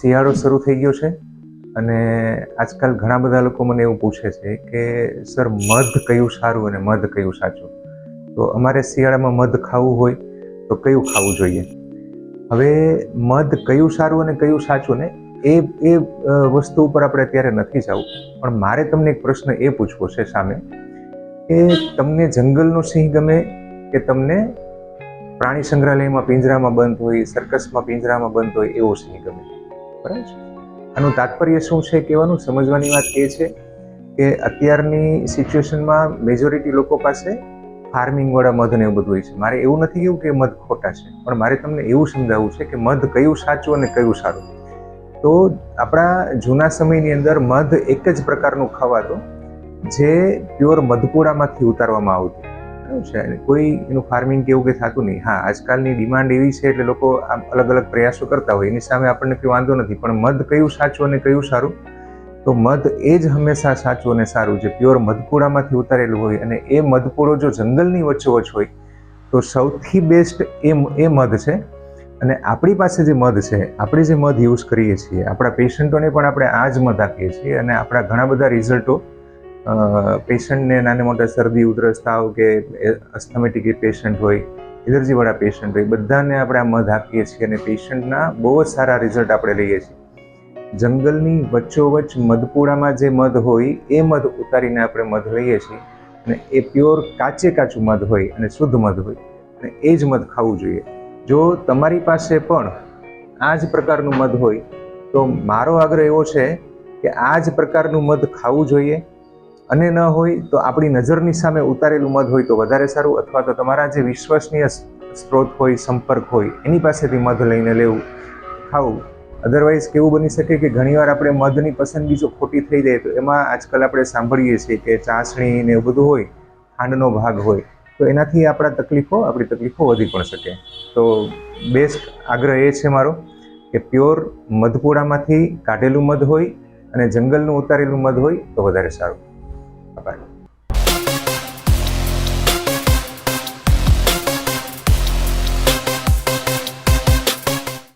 શિયાળો શરૂ થઈ ગયો છે અને આજકાલ ઘણા બધા લોકો મને એવું પૂછે છે કે, સર, મધ કયું સારું અને મધ કયું સાચું? તો અમારે શિયાળામાં મધ ખાવું હોય તો કયું ખાવું જોઈએ? હવે મધ કયું સારું અને કયું સાચું ને એ એ વસ્તુ ઉપર આપણે અત્યારે નથી જવું. પણ મારે તમને એક પ્રશ્ન એ પૂછવો છે સામે કે તમને જંગલનો સિંહ ગમે કે તમને પ્રાણી સંગ્રહાલયમાં પિંજરામાં બંધ હોય સર્કસમાં પિંજરામાં બંધ હોય એવો સિંહ ગમે? બરાબર છે? આનું તાત્પર્ય શું છે કહેવાનું? સમજવાની વાત એ છે કે અત્યારની સિચ્યુએશનમાં મેજોરિટી લોકો પાસે ફાર્મિંગ વાળા મધ ને એવું બધું હોય છે. મારે એવું નથી કેવું કે મધ ખોટા છે, પણ મારે તમને એવું સમજાવવું છે કે મધ કયું સાચું અને કયું સારું. તો આપણા જૂના સમયની અંદર મધ એક જ પ્રકારનું ખવાતું જે પ્યોર મધપુડામાંથી ઉતારવામાં આવતું. બરાબર છે? અને કોઈ એનું ફાર્મિંગ કે એવું કંઈ થતું નહીં. હા, આજકાલની ડિમાન્ડ એવી છે એટલે લોકો આમ અલગ અલગ પ્રયાસો કરતા હોય. એની સામે આપણને કોઈ વાંધો નથી. પણ મધ કયું સાચું અને કયું સારું? તો મધ એ જ હંમેશા સાચું અને સારું જે પ્યોર મધપુડામાંથી ઉતારેલું હોય અને એ મધપુડો જો જંગલની વચ્ચોવચ હોય, તો સૌથી બેસ્ટ એ એ મધ છે. અને આપણી પાસે જે મધ છે, આપણે જે મધ યુઝ કરીએ છીએ, આપણા પેશન્ટોને પણ આપણે આ જ મધ આપીએ છીએ અને આપણા ઘણા બધા રિઝલ્ટો પેશન્ટને નાને મોટા શરદી, ઉધરસ, તાવ કે અસ્થમેટિક પેશન્ટ હોય એલર્જીવાળા પેશન્ટ હોય, બધાને આપણે આ મધ આપીએ છીએ અને પેશન્ટના બહુ જ સારા રિઝલ્ટ આપણે લઈએ છીએ. જંગલની વચ્ચોવચ્ચ મધપુડામાં જે મધ હોય, એ મધ ઉતારીને આપણે મધ લઈએ છીએ અને એ પ્યોર કાચે કાચું મધ હોય અને શુદ્ધ મધ હોય અને એ જ મધ ખાવું જોઈએ. જો તમારી પાસે પણ આ જ પ્રકારનું મધ હોય, તો મારો આગ્રહ એવો છે કે આ જ પ્રકારનું મધ ખાવું જોઈએ. અને ન હોય તો આપણી નજરની સામે ઉતારેલું મધ હોય તો વધારે સારું અથવા તો તમારા જે વિશ્વસનીય સ્ત્રોત હોય, સંપર્ક હોય, એની પાસેથી મધ લઈને લેવું, ખાવું. અધરવાઇઝ કેવું બની શકે કે ઘણીવાર આપણે મધની પસંદગી જો ખોટી થઈ જાય તો એમાં આજકાલ આપણે સાંભળીએ છીએ કે ચાસણી ને એવું બધું હોય, ખાંડનો ભાગ હોય, તો એનાથી આપણા તકલીફો, આપણી તકલીફો વધી પણ શકે. તો બેસ્ટ આગ્રહ એ છે મારો કે પ્યોર મધપોળામાંથી કાઢેલું મધ હોય અને જંગલનું ઉતારેલું મધ હોય તો વધારે સારું. આભાર